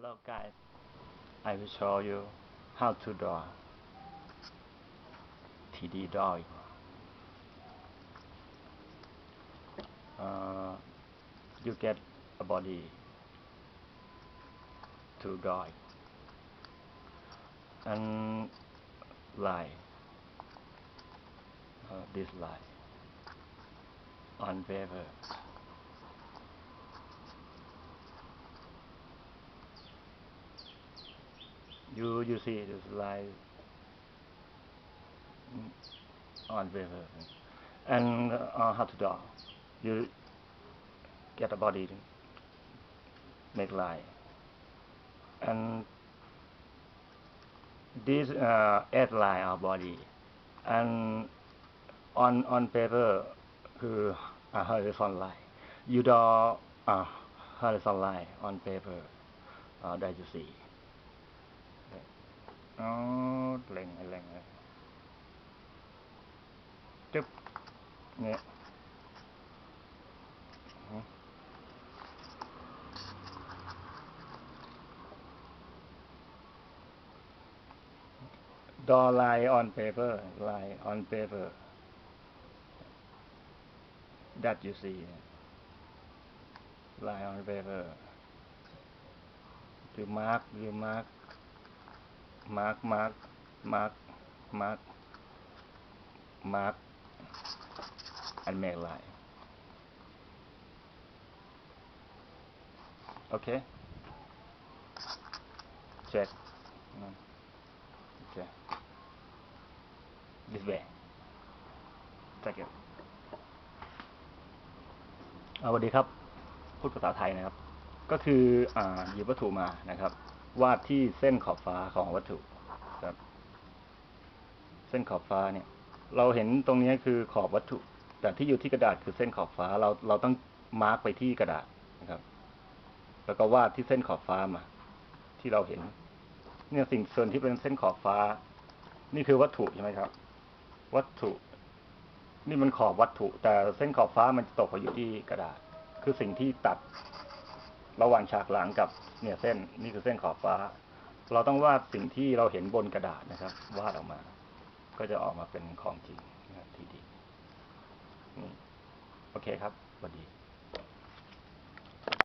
Hello guys, I will show you how to draw. 3D drawing. Uh, you get a body to draw. And line uh, this line on paper you you see this line on paper and uh, how to draw. You get a body make line and this uh, outline our body. And on on paper คือ a horizontal line you draw a horizontal line on paper uh, that you see เอาเล็งเล็งเลยจึ๊บเนี่ยดอไลน์ออนเปเปอร์ไลน์ออนเปเปอร์ that you see ไลน์ออนเปเปอร์ you mark you mark มาร์กมาร์กมาร์กมาร์กมาร์กอันแมกไลน์โอเคเช็คโอเคดีสเบย์ thank you สวัสดีครับ พูดภาษาไทยนะครับ ก็คืออหยิบวัตถุมานะครับ วาดที่เส้นขอบฟ้าของวัตถุครับ เส้นขอบฟ้าเนี่ย เราเห็นตรงนี้คือขอบวัตถุ แต่ที่อยู่ที่กระดาษคือเส้นขอบฟ้า เราเราต้องมาร์กไปที่กระดาษนะครับ แล้วก็วาดที่เส้นขอบฟ้ามา ที่เราเห็น เนี่ยสิ่งส่วนที่เป็นเส้นขอบฟ้า นี่คือวัตถุใช่ไหมครับ วัตถุ นี่มันขอบวัตถุ แต่เส้นขอบฟ้ามันจะตกไปอยู่ที่กระดาษ คือสิ่งที่ตัด ระหว่างฉากหลังกับเนี่ยเส้นนี่คือเส้นขอบฟ้า เราต้องวาดสิ่งที่เราเห็นบนกระดาษนะครับ วาดออกมา ก็จะออกมาเป็นของจริงนะครับทีดีนี่โอเคครับสวัสดี